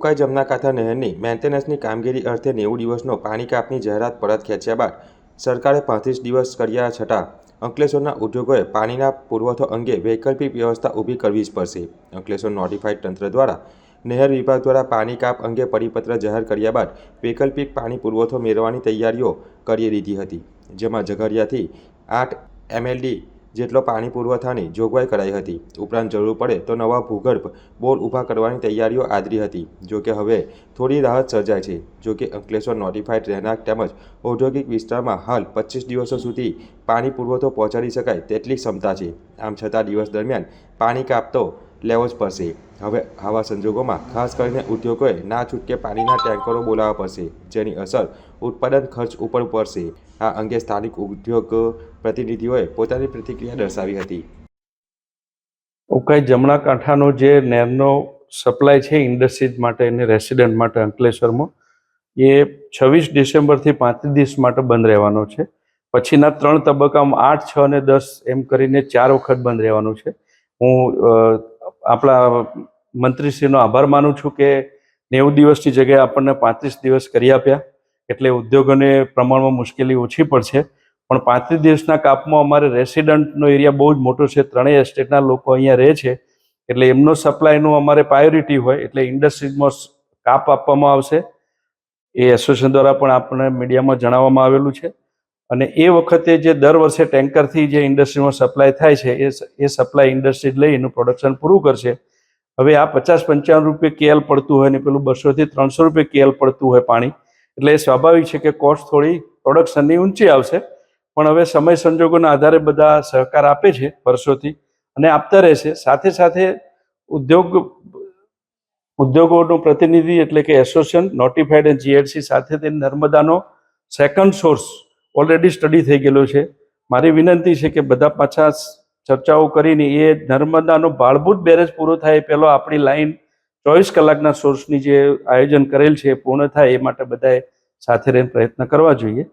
ઉકાઈ જમનાકાંઠા નહેરની મેન્ટેનન્સની કામગીરી અર્થે નેવું દિવસનો પાણી કાપની જાહેરાત પરત ખેંચ્યા બાદ સરકારે પાંત્રીસ દિવસ કર્યા છતાં અંકલેશ્વરના ઉદ્યોગોએ પાણીના પુરવઠો અંગે વૈકલ્પિક વ્યવસ્થા ઊભી કરવી જ પડશે. અંકલેશ્વર નોટિફાઈડ તંત્ર દ્વારા નહેર વિભાગ દ્વારા પાણી કાપ અંગે પરિપત્ર જાહેર કર્યા બાદ વૈકલ્પિક પાણી પુરવઠો મેળવવાની તૈયારીઓ કરી દીધી હતી, જેમાં ઝઘડિયાથી આઠ એમએલડી જેટલો પાણી પુરવઠાની જોગવાઈ કરાઈ હતી. ઉપરાંત જરૂર પડે તો નવા ભૂગર્ભ બોર ઊભા કરવાની તૈયારીઓ આદરી હતી. જોકે હવે થોડી રાહત સર્જાય છે. જોકે અંકલેશ્વર નોટિફાઈડ રહેણાંક તેમજ ઔદ્યોગિક વિસ્તારમાં હાલ પચીસ દિવસો સુધી પાણી પુરવઠો પહોંચાડી શકાય તેટલી ક્ષમતા છે. આમ છતાં દિવસ દરમિયાન પાણી કાપતો લેવો જ પડશે. હવે આવા સંજોગોમાં ખાસ કરીને ઉદ્યોગોએ ના છૂટકે પાણીના ટેન્કરો બોલાવવા પડશે, જેની અસર ઉત્પાદન ખર્ચ ઉપર પડશે. આ અંગે સ્થાનિક ઉદ્યોગ પ્રતિનિધિઓએ પોતાની પ્રતિક્રિયા દર્શાવી હતી. ઉકાઈ જમણા કાંઠાનો જે નહેરનો સપ્લાય છે ઇન્ડસ્ટ્રીઝ માટે અને રેસિડન્ટ માટે અંકલેશ્વરમાં, એ છવ્વીસ ડિસેમ્બરથી પાંત્રીસ દિવસ માટે બંધ રહેવાનો છે. પછીના ત્રણ તબક્કામાં આઠ, છ અને દસ એમ કરીને ચાર વખત બંધ રહેવાનું છે. હું આપણા મંત્રીશ્રીનો આભાર માનું છું કે નેવું દિવસની જગ્યાએ આપણને પાંત્રીસ દિવસ કરી આપ્યા. એટલે ઉદ્યોગોને પ્રમાણમાં મુશ્કેલી ઓછી પડશે પણ પાંત્રીસ દિવસના કાપમાં અમારે રેસિડન્ટનો એરિયા બહુ જ મોટો છે. ત્રણેય એસ્ટેટના લોકો અહીંયા રહે છે. એટલે એમનો સપ્લાયનું અમારે પ્રાયોરિટી હોય એટલે ઇન્ડસ્ટ્રીઝમાં કાપ આપવામાં આવશે. એ એસોસિએશન દ્વારા પણ આપણને મીડિયામાં જણાવવામાં આવેલું છે. અને એ વખતે જે દર વર્ષે ટેન્કરથી જે ઇન્ડસ્ટ્રીમાં સપ્લાય થાય છે, એ એ સપ્લાય ઇન્ડસ્ટ્રી લઈ એનું પ્રોડક્શન પૂરું કરશે. હવે આ પચાસ પંચાવન રૂપિયા કેએલ પડતું હોય ને પેલું બસોથી ત્રણસો રૂપિયા કેએલ પડતું હોય પાણી, એટલે એ સ્વાભાવિક છે કે કોસ્ટ થોડી પ્રોડક્શનની ઊંચી આવશે, પણ હવે સમય સંજોગોના આધારે બધા સહકાર આપે છે વર્ષોથી અને આપતા રહેશે. સાથે સાથે ઉદ્યોગ, ઉદ્યોગોનું પ્રતિનિધિ એટલે કે એસોસિએશન, નોટિફાઈડ એન્ડ જીએડસી સાથે તે નર્મદાનો સેકન્ડ સોર્સ ઓલરેડી સ્ટડી થઈ ગયેલો છે. મારી વિનંતી છે કે બધા પાછા ચર્ચાઓ કરીને એ નર્મદાનો ભાળભૂત બેરેજ પૂરો થાય પહેલો આપણી લાઈન ચોવીસ કલાકના સોર્સની જે આયોજન કરેલ છે એ પૂર્ણ થાય એ માટે બધાએ સાથે રહીને પ્રયત્ન કરવા જોઈએ.